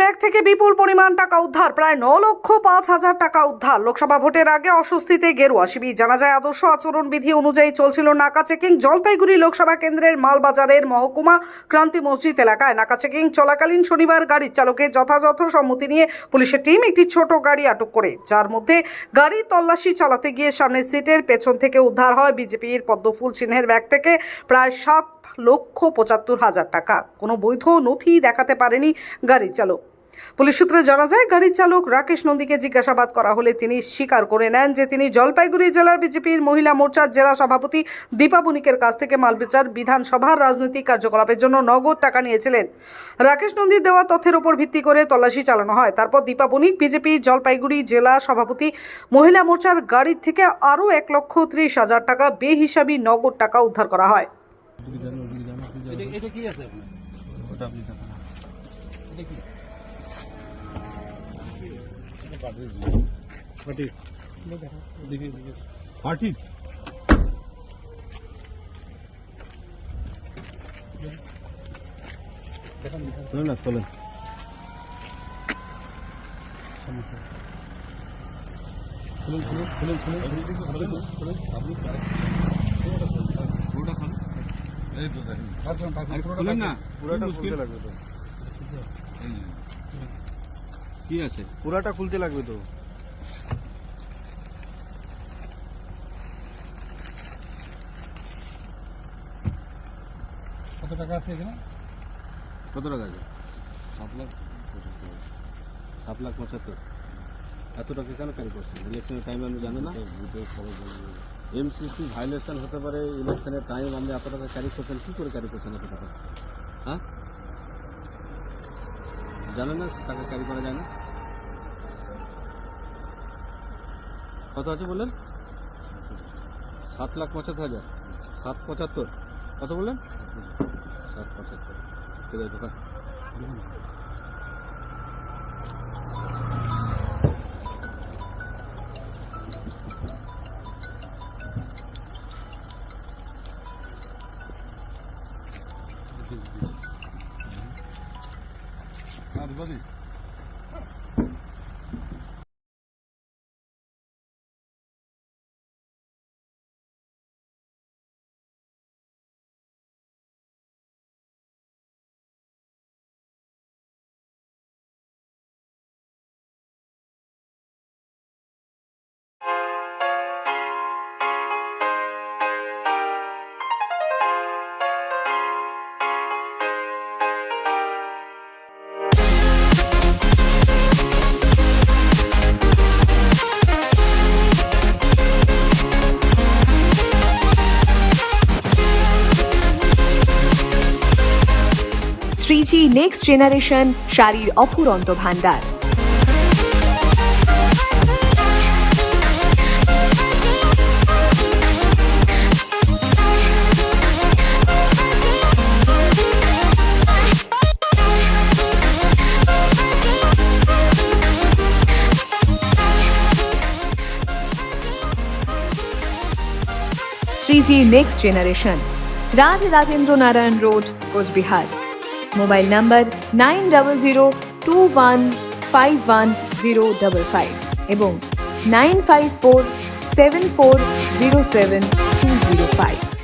Bag থেকে বিপুল পরিমাণ টাকা উদ্ধার, প্রায় ন লক্ষ পাঁচ হাজার টাকা উদ্ধার। লোকসভা ভোটের আগে অস্বস্তিতে গেরুয়া শিবির, জানা যায় আদর্শ আচরণ বিধি অনুযায়ী চলছিল নাকা চেকিং। জলপাইগুড়ি লোকসভা কেন্দ্রের মালবাজারের মহকুমা ক্রান্তি মসজিদ এলাকায় নাকা চেকিং চলাকালীন শনিবার গাড়ির চালকের যথাযথ সম্মতি নিয়ে পুলিশের টিম একটি ছোট গাড়ি আটক করে, যার মধ্যে গাড়ি তল্লাশি চালাতে গিয়ে সামনের সিটের পেছন থেকে উদ্ধার হয় বিজেপির পদ্মফুল চিহ্নের ব্যাগ থেকে প্রায় সাত লক্ষ পঁচাত্তর হাজার টাকা। কোনো বৈধ নথি দেখাতে পারেনি গাড়ির চালক। পুলিশ সূত্রে জানা যায় গাড়ির চালক রাকেশ নন্দীকে জিজ্ঞাসাবাদ করা হলে তিনি স্বীকার করে নেন যে তিনি জলপাইগুড়ি জেলার বিজেপির মহিলা মোর্চার জেলা সভাপতি দীপা বণিকের কাছ থেকে মালবিচার বিধানসভার রাজনৈতিক কার্যকলাপের জন্য নগদ টাকা নিয়েছিলেন। রাকেশ নন্দীর দেওয়া তথ্যের উপর ভিত্তি করে তল্লাশি চালানো হয়। তারপর দীপা বণিক বিজেপি জলপাইগুড়ি জেলা সভাপতি মহিলা মোর্চার গাড়ির থেকে আরও এক লক্ষ ত্রিশ হাজার টাকা বেহিসাবি নগদ টাকা উদ্ধার করা হয়। এটা কি আছে আপনার? ওটা আপনি এটা কি? এটা পাঠিয়ে দিন পাটি দেখি দেখি পার্টি দেখান না না চলেন খুলুন খুলুন খুলুন খুলুন খুলুন খুলুন আপনি পুরোটা খান এই তো দেখেন পারছেন পারছেন খুলেন না পুরাটা মুশকিল খুলতে লাগবে তো এই যে। কি আছে? পুরাটা খুলতে লাগবে তো। কত টাকা আছে এখানে? কত টাকা আছে? সাত লাখ সাত লাখ পঁচাত্তর। এত টাকা কেন ক্যারি করছেন? ইলেকশনের টাইম আপনি জানেন না? এমসিসি ভাইলেশন হতে পারে ইলেকশনের টাইম আপনি এত টাকা ক্যারি করছেন কি করে ক্যারি করছেন এত টাকা? হ্যাঁ? জানেন না টাকা ক্যারি করা যায় না? কত আছে বললেন? সাত লাখ পঁচাত্তর হাজার। সাত পঁচাত্তর। কত বললেন? সাত পঁচাত্তর। ঠিক আছে, দোকান। হ্যাঁ দিবাদি শ্রীজি নেক্সট জেনারেশন শাড়ির অফুরন্ত ভান্ডার Shreeji next generation Raj Rajendra Narayan road Coochbehar. Mobile number nine double zero two one five one zero double five এবং nine five four seven four zero seven two zero five.